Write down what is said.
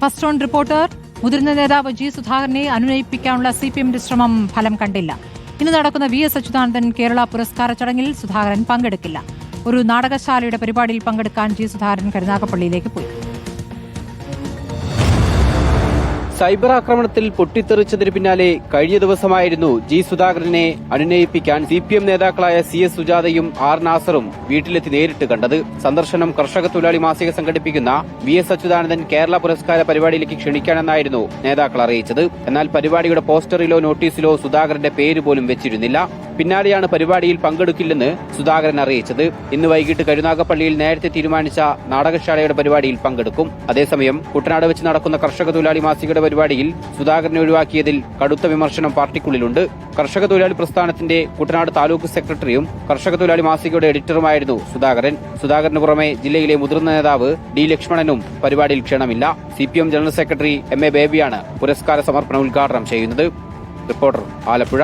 First round reporter മുതിർന്ന നേതാവ് G സുധാകരനെ അനുനയിപ്പിക്കാനുള്ള സി പി എമ്മിന്റെ ശ്രമം ഫലം കണ്ടില്ല. ഇന്ന് നടക്കുന്ന വി എസ് അച്യുതാനന്ദൻ കേരള പുരസ്കാര ചടങ്ങിൽ സുധാകരൻ പങ്കെടുക്കില്ല. ഒരു നാടകശാലയുടെ പരിപാടിയിൽ പങ്കെടുക്കാൻ ജി സുധാകരൻ കരുനാഗപ്പള്ളിയിലേക്ക് പോയി. സൈബർ ആക്രമണത്തിൽ പൊട്ടിത്തെറിച്ചതിന് പിന്നാലെ കഴിഞ്ഞ ദിവസമായിരുന്നു ജി സുധാകരനെ അനുനയിപ്പിക്കാൻ സി പി എം നേതാക്കളായ സി എസ് സുജാതയും ആർ നാസറും വീട്ടിലെത്തി നേരിട്ട് കണ്ടത്. സന്ദർശനം കർഷക തൊഴിലാളി മാസിക സംഘടിപ്പിക്കുന്ന വി എസ് അച്യുതാനന്ദൻ കേരള പുരസ്കാര പരിപാടിയിലേക്ക് ക്ഷണിക്കാനെന്നായിരുന്നു നേതാക്കൾ അറിയിച്ചത്. എന്നാൽ പരിപാടിയുടെ പോസ്റ്ററിലോ നോട്ടീസിലോ സുധാകരന്റെ പേര് പോലും വെച്ചിരുന്നില്ല. പിന്നാലെയാണ് പരിപാടിയിൽ പങ്കെടുക്കില്ലെന്ന് സുധാകരൻ അറിയിച്ചത്. ഇന്ന് വൈകിട്ട് കരുനാഗപ്പള്ളിയിൽ നേരത്തെ തീരുമാനിച്ച നാടകശാലയുടെ പരിപാടിയിൽ പങ്കെടുക്കും. അതേസമയം കുട്ടനാട് വെച്ച് നടക്കുന്ന കർഷക തൊഴിലാളി മാസികയുടെ പരിപാടിയിൽ സുധാകരനെ ഒഴിവാക്കിയതിൽ കടുത്ത വിമർശനം പാർട്ടിക്കുള്ളിലുണ്ട്. കർഷക തൊഴിലാളി പ്രസ്ഥാനത്തിന്റെ കുട്ടനാട് താലൂക്ക് സെക്രട്ടറിയും കർഷക തൊഴിലാളി മാസികയുടെ എഡിറ്ററുമായിരുന്നു സുധാകരൻ. സുധാകരന് പുറമെ ജില്ലയിലെ മുതിർന്ന നേതാവ് ഡി ലക്ഷ്മണനും പരിപാടിയിൽ ക്ഷണമില്ല. CPM general secretary M A ബേബിയാണ് പുരസ്കാര സമർപ്പണം ഉദ്ഘാടനം ചെയ്യുന്നത്. റിപ്പോർട്ടർ ആലപ്പുഴ.